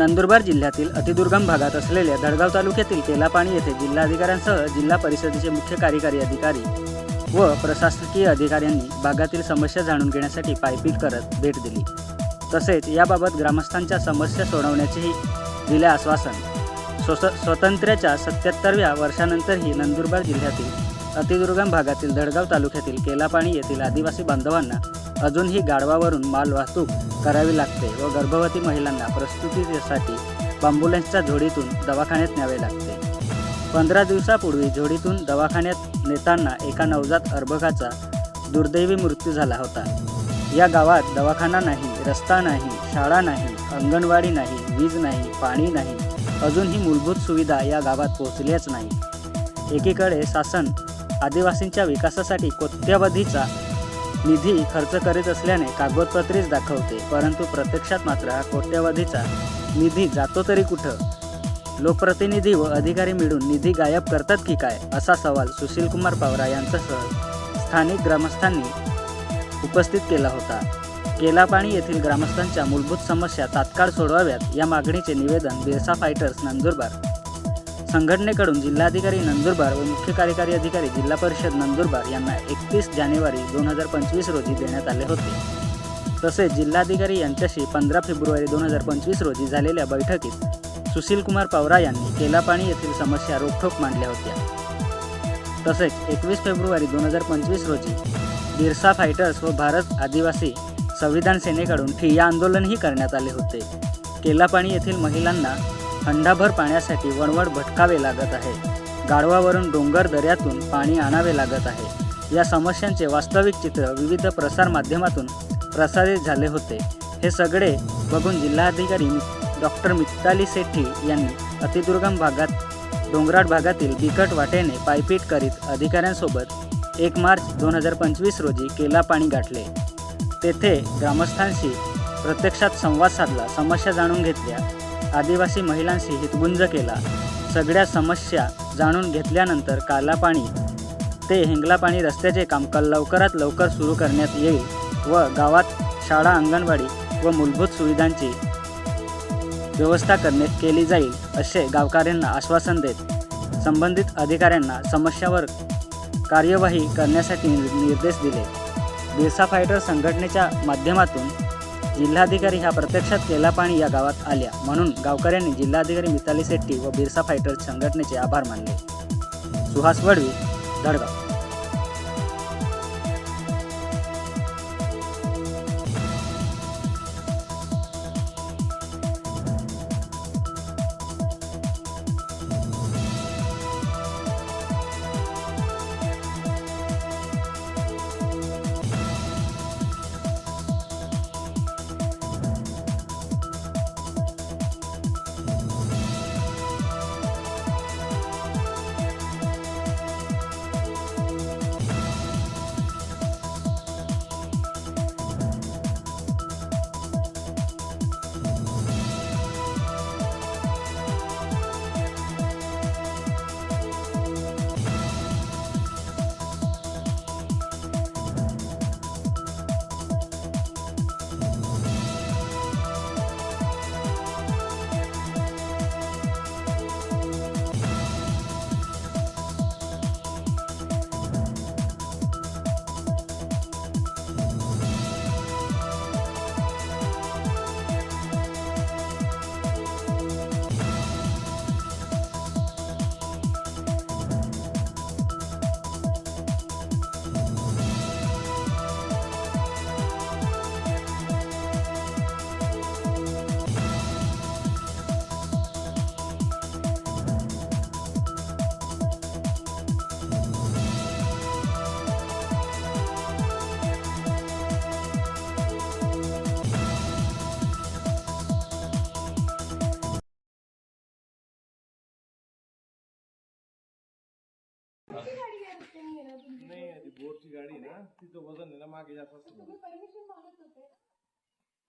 नंदुरबार जिल्ह्यातील अतिदुर्गम भागात असलेल्या धडगाव तालुक्यातील केलापाणी येथे जिल्हाधिकाऱ्यांसह जिल्हा परिषदेचे मुख्य कार्यकारी अधिकारी व प्रशासकीय अधिकाऱ्यांनी भागातील समस्या जाणून घेण्यासाठी पायपीट करत भेट दिली. तसेच याबाबत ग्रामस्थांच्या समस्या सोडवण्याचेही दिले आश्वासन. स्वस स्वातंत्र्याच्या सत्याहत्तरव्या वर्षानंतरही नंदुरबार जिल्ह्यातील अतिदुर्गम भागातील धडगाव तालुक्यातील केलापाणी येथील आदिवासी बांधवांना अजूनही गाढवावरून माल वाहतूक करावी लागते व गर्भवती महिलांना प्रस्तुतीसाठी अँब्युलन्सच्या झोडीतून दवाखान्यात न्यावे लागते. पंधरा दिवसापूर्वी झोडीतून दवाखान्यात नेताना एका नवजात अर्भकाचा दुर्दैवी मृत्यू झाला होता. या गावात दवाखाना नाही रस्ता नाही शाळा नाही अंगणवाडी नाही वीज नाही पाणी नाही अजूनही मूलभूत सुविधा या गावात पोहोचल्याच नाही. एकीकडे शासन आदिवासींच्या विकासासाठी कोट्यवधीचा निधी खर्च करीत असल्याने कागदपत्रेच दाखवते परंतु प्रत्यक्षात मात्र हा कोट्यवधीचा निधी जातो तरी कुठं? लोकप्रतिनिधी व अधिकारी मिळून निधी गायब करतात की काय? असा सवाल सुशीलकुमार पवार यांच्यासह स्थानिक ग्रामस्थांनी उपस्थित केला होता. केलापाणी येथील ग्रामस्थांच्या मूलभूत समस्या तात्काळ सोडवाव्यात या मागणीचे निवेदन बिरसा फायटर्स नंदुरबार संघटनेकडून जिल्हाधिकारी नंदुरबार व मुख्य कार्यकारी अधिकारी जिल्हा परिषद नंदुरबार यांना एकतीस जानेवारी दोन हजार पंचवीस रोजी देण्यात आले होते. तसेच जिल्हाधिकारी यांच्याशी पंधरा फेब्रुवारी दोन हजार पंचवीस रोजी झालेल्या बैठकीत सुशीलकुमार पवरा यांनी केलापाणी येथील समस्या रोखठोक मांडल्या होत्या. तसेच एकवीस फेब्रुवारी दोन हजार पंचवीस रोजी बिरसा फायटर्स व भारत आदिवासी संविधान सेनेकडून ठिय्या आंदोलनही करण्यात आले होते. केलापाणी येथील महिलांना खंडाभर पाण्यासाठी वणवण भटकावे लागत आहे. गाढवावरून डोंगर दऱ्यातून पाणी आणावे लागत आहे. या समस्यांचे वास्तविक चित्र विविध प्रसार माध्यमातून प्रसारित झाले होते. हे सगळे बघून जिल्हाधिकारी डॉक्टर मित्ताली सेठी यांनी अतिदुर्गम भागात डोंगराळ भागातील बिकट वाटेने पायपीट करीत अधिकाऱ्यांसोबत एक मार्च दोन हजार पंचवीस रोजी केला पाणी गाठले. तेथे ग्रामस्थांशी प्रत्यक्षात संवाद साधला समस्या जाणून घेतल्या. आदिवासी महिलांशी हितगुंज केला. सगळ्या समस्या जाणून घेतल्यानंतर काला पाणी ते हिंगला पाणी रस्त्याचे कामकाज लवकरात लवकर सुरू करण्यात येईल व गावात शाळा अंगणवाडी व मूलभूत सुविधांची व्यवस्था करणे केली जाईल असे गावकऱ्यांना आश्वासन देत संबंधित अधिकाऱ्यांना समस्यावर कार्यवाही करण्यासाठी निर्देश दिले. बिरसा फायटर संघटनेच्या माध्यमातून जिल्हाधिकारी ह्या प्रत्यक्षात केला पाणी या गावात आल्या. म्हणून गावकऱ्यांनी जिल्हाधिकारी मिताली शेट्टी व बिरसा फायटर संघटनेचे आभार मानले. सुहास वडवी धडगाव. बोरची गाडी आहे ना तिचं वजन आहे ना मागे जास्त असतं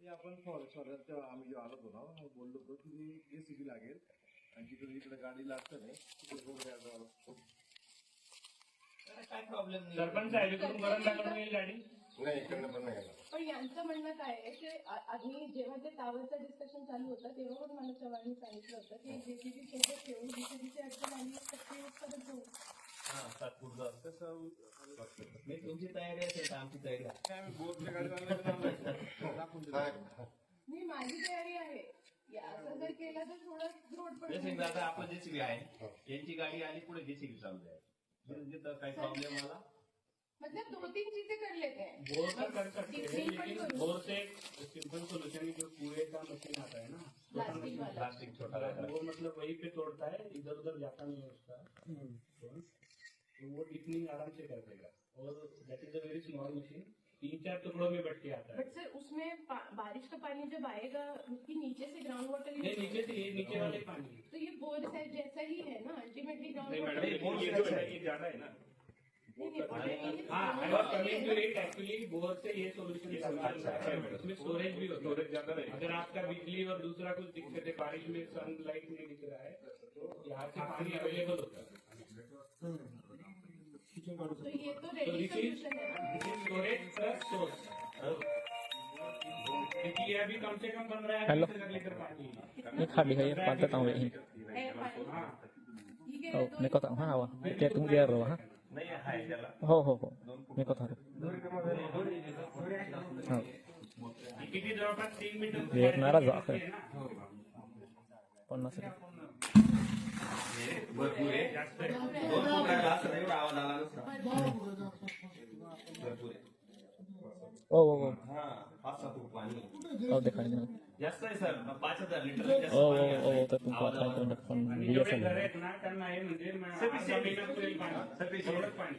ते आपण सॉरी सॉरी तेव्हा आम्ही जेव्हा आलो होतो ना मग बोललो होतो की जेसीबी लागेल. आणि तिकडे इकडे गाडी लागतं नाही तिकडे रोड द्यायला लागतो. सरपंच बरं येईल गाडी? नाही इकडनं पण नाही येणार. पण यांचं म्हणणं काय आहे की आ- आधी जेव्हा ते टावरचं डिस्कशन चालू होतं तेव्हा पण मला चव्हाणनी सांगितलं होतं की जेसीबी सोबत अडचण आली तर ते करत जाऊ नाही तुमची तयारी असेल तर आमची तयारी आहे. मी माझी तयारी आहे. या असं जर केलं तर थोडं रोड पण आता आपलं जेसीबी आहे. यांची गाडी आली पुढे जेसीबी चालू आहे. म्हणजे तर काही प्रॉब्लेम आला. मतलब दो तीन चीजें कर लेते हैं. कर सकते हैं लेकिन से सिंपल सोल्यूशन जो का मशीन आता है ना. प्लास्टिक वाला प्लास्टिक छोटा रहता है वो मतलब वहीं पे तोड़ता है इधर उधर जाता नहीं है उसका. वो डिपनिंग आराम से कर देगा। और that is a very small machine तीन चार टुकड़ों में बट के आता है। बट सर उसमें बारिश का पानी जब आएगा उसकी नीचे से ग्राउंड वाटर नहीं नीचे से ये नीचे वाले पानी। तो ये बोर साइड जैसा ही है ना अल्टीमेटली ग्राउंड नहीं वाटर मैडम ये जो है ये ज़्यादा है ना। हाँ I was coming to it actually bore से ये सोल्यूशन इसमें स्टोरेज भी स्टोरेज ज़्यादा नहीं। अगर आपका बिजली और दूसरा कुछ दिक्कत है बारिश में सनलाइट नहीं दिख रहा है तो यहाँ से पानी अवेलेबल होता है। तो ये तो तो रेडी दिस इज है this is storage plus source क्योंकि ये अभी कम से कम बन रहा है हेलो। लीटर पानी kali kayak pantai tahu ini. है हाँ ये रहे roh ha. नाही आहे त्याला हो हो हो. Kota haru. हो. ये किती जवळपास तीन मीटर Biar naraz आहे आहे. ना? पन्नास भरपूर आहे. जास्त आहे. दोन फूट राहिला असं नाही, एवढा आवाज आला नसता. भरपूर आहे. oh oh. हा. पाच सात फूट पाणी. जास्त आहे सर. पाच हजार लिटर जास्त पाणी आणि जेवढे घर. आहेत ना त्यांना हे म्हणजे एवढंच पाणी.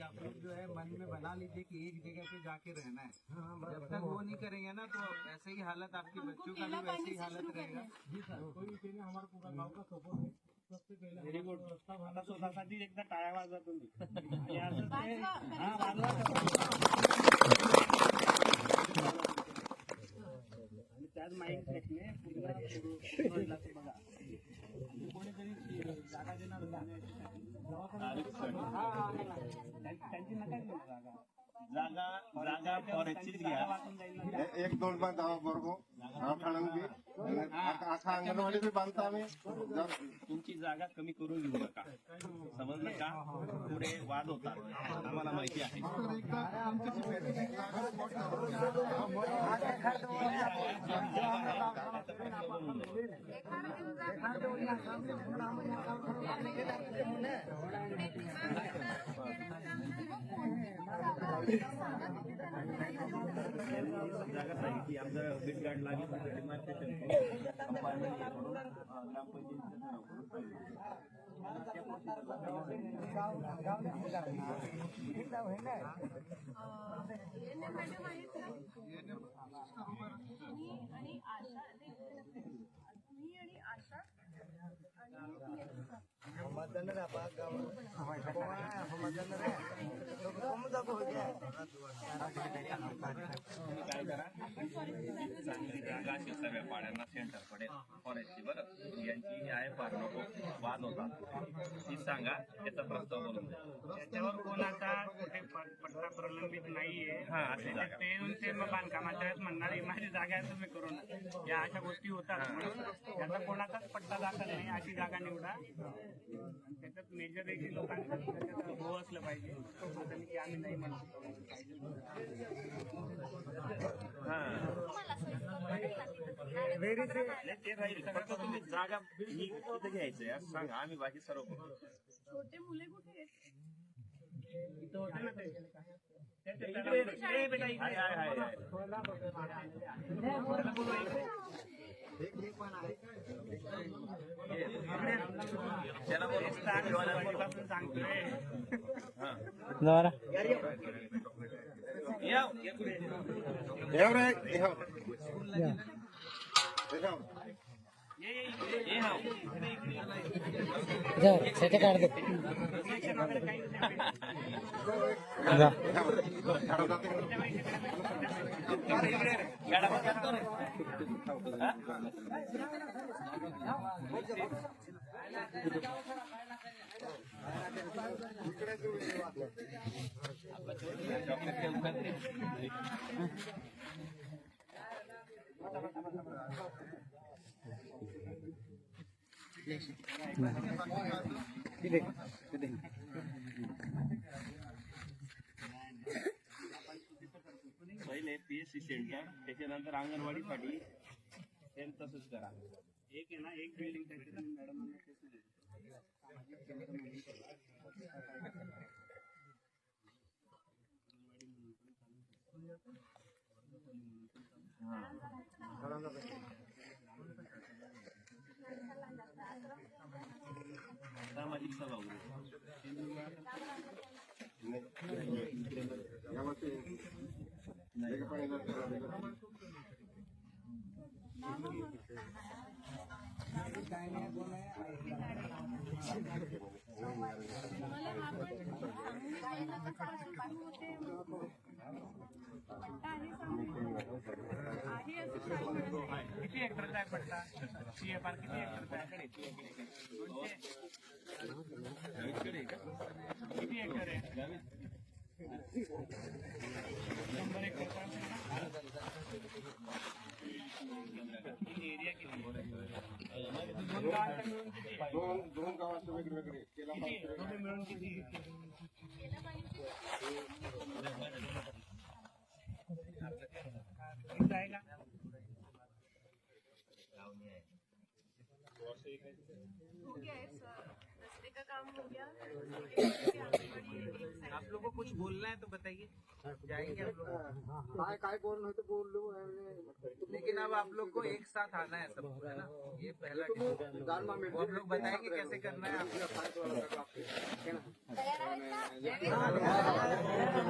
आप लोग जो है मन में बना लीजिए कि एक जगह पे जाके रहना है। जब तक वो नहीं करेंगे ना तो ऐसे ही हालत आपके बच्चों का भी वैसे ही हालत रहेगा। जी सर कोई विषय हमारा पूरा गाँव का सपोर्ट है। सबसे पहले व्हेरी गुड स्वतःसाठी एकदा टाळ्या वाजवा तुम्ही त्याच पूर्ण रोडला ते बघा. कोणीतरी जागा देणार त्यांची नका जागा. जागा जागा फॉरेस्टचीच घ्या. एक दोन बांध बरोबर ठाणून बी आखा अंगणवाडी बी बांधता आम्ही. जर तुमची जागा कमी करून घेऊ नका. समजलं का? पुढे वाद होतात. आम्हाला माहिती आहे जागा सांगितली आमचं बिट गार्ड लागेल डिमार्केशन यांना मॅडम आहेत आणि आशा मी आणि आशा. आणि काय करा चांगली सगळ्या पाड्यांना फॉरेस्टची बरं यांची आहे फार नको वाद होतात ती सांगा याचा प्रस्ताव बनवून त्याच्यावर कोणाचा पट्टा प्रलंबित नाहीये हा जागा. ते येऊन ते मग बांधकामाच्या वेळेस म्हणणार "ही माझी जागा तुम्ही करून या अशा गोष्टी होतात. याचा कोणाचाच पट्टा दाखल नाही अशी जागा निवडा. त्याच्यात लोकांचा त्याच्यात हो असलं पाहिजे. असं की आम्ही नाही म्हणतो ते राहील फक्त तुम्ही जागा. असं सांगा आम्ही बाकी सर्व छोटे मुले कुठे त्याला सांगतोय जरा या. ये हा. पहिले पीएससी सेंटर त्याच्यानंतर अंगणवाडीसाठी सेम तसंच करा. एक आहे ना एक बिल्डिंग मॅडम सामाजिक सभागृह मला किती हेक्टरचा आहे पट्टा सीएफआर किती हेक्टरचा आहे दोनशे किती हेक्टर आहे शंभर हेक्टरचा असेल ना किती एरिया किती दोन गावांचा मिळून किती आहे? दोन दोन गावाचे वेगवेगळे केला किती दोन्ही मिळून किती आप लोग को कुछ बोलना है तो बताइए। जाएँगे हम लोग। काय बोल बोललो लेकिन अब आप लोग को एक साथ आना है सबको है ना? ये पहला वो लोग बताएँगे कैसे करना है आप Amen.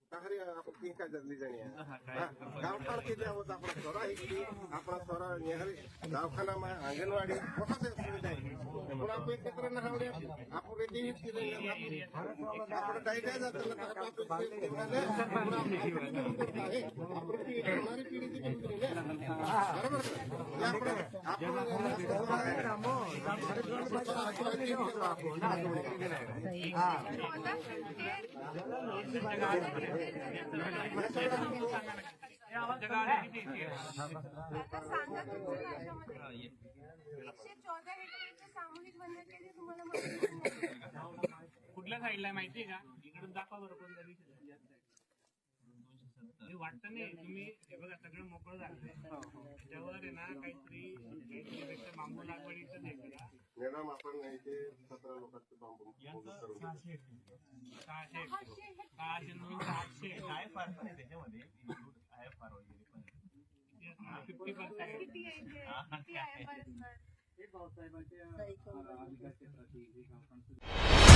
काहरी आपण की काय जगली जाणी गावठाण किती आहोत आपण स्वरा इकली आपण स्वरा नेहरी दवाखाना मा अंगणवाडी मोठा ते सुविधा आहे पण आपण एकत्र न राहू आपण काही टीव्हीत केले आपण काही काय जातं ना तर आपण ते केलं ना, आपण आपली आहे. आपण ती येणारी पिढी ती पण केली ना. बरोबर ना? ते आपण आहे? सामूहिक बंद तुम्हाला माहिती कुठल्या साईडला आहे माहितीये का? इकडून दाखवा बरं कोणतरी तरी वाटतं नाही तुम्ही हे बघा सगळं मोकळं झालं. त्याच्यावर आहे ना काहीतरी काहीतरी बांबू लागवडीचं हे मॅडम आपण इथे सतरा लोकांचं बांबू सहाशे सहाशे नऊ आय फार पण आहे त्याच्यामध्ये. आय फार वगैरे पण फिफ्टी पर्सेंट सर?